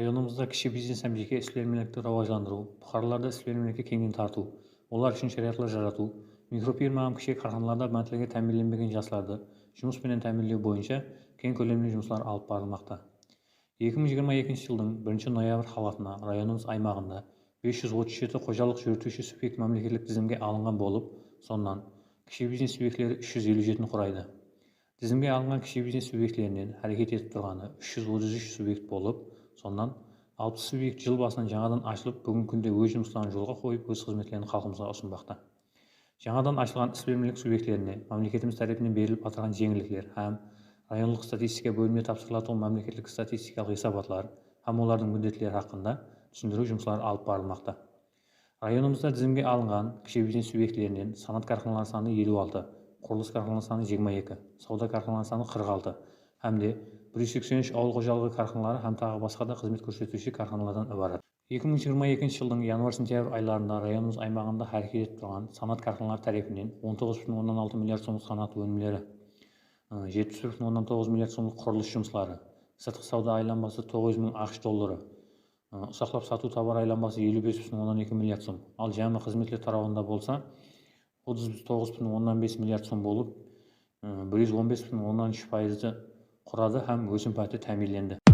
районымызда кіші бизнес һәм жеке ісбермелікті рауаждандыру бұқараларды ісбермелікке кеңінен тарту олар үшін шариғаттар жарату микрофирма кіші карханаларда мәмілеге тәмінленбеген жастарды жұмыспенен тәмінлеу бойынша кең көлемді жұмыстар алып барылмақта. 2022 жылдың 1 ноябрь халатына районымыз аймағында 537 қожалық жүргізуші субъект мемлекеттік тізімге алынған болып сонан кіші бизнес субъектілері 357-ні құрайды. Тізімге алынған кіші бизнес субъектілерінен әрекет етіп тұрғаны 333 субъект болып сонан 60 субъект жыл басынан жаңадан ашылып бүгінгі күнде өз жұмыстарын жолға қойып өз қызметтерін халқымызға ұсынбақта. Жаңадан ашылған іс субъектілеріне мемлекетіміз тарапынан беріліп отырған жеңілдіктер һәм райондық статистика бөліміне тапсырылатын мемлекеттік статистикалық есаптар һәм олардың міндеттері хақында түсіндіру жұмыстары алып барылмақта. Районымызда тізімге алынған кіші бизнес субъектілерінен санат карханалар саны 56 құрылыс карханалар саны 22 сауда карханалар саны 46 һәмде 183 ауыл қожалығы карханалары һәм тағы басқа да қызмет көрсетуші карханалардан ібарат 2022 жылдың январь-сентябрь айларында районымыз аймағында әрекет етіп тұрған санат карханалары тарапынан 19,6 миллиард сомдық санат өнімдері 71,9 миллиард сомдық құрылыс жұмыстары сыртқы сауда айланбасы 900 мың ақш доллары ұсақтап сату товар айланбасы 55,2 миллиард сом. Ал жамы қызметтер тарауында болса 39,5 миллиард сом болып 115,3 пайызды құрады һәм өсім пәті тәмамленді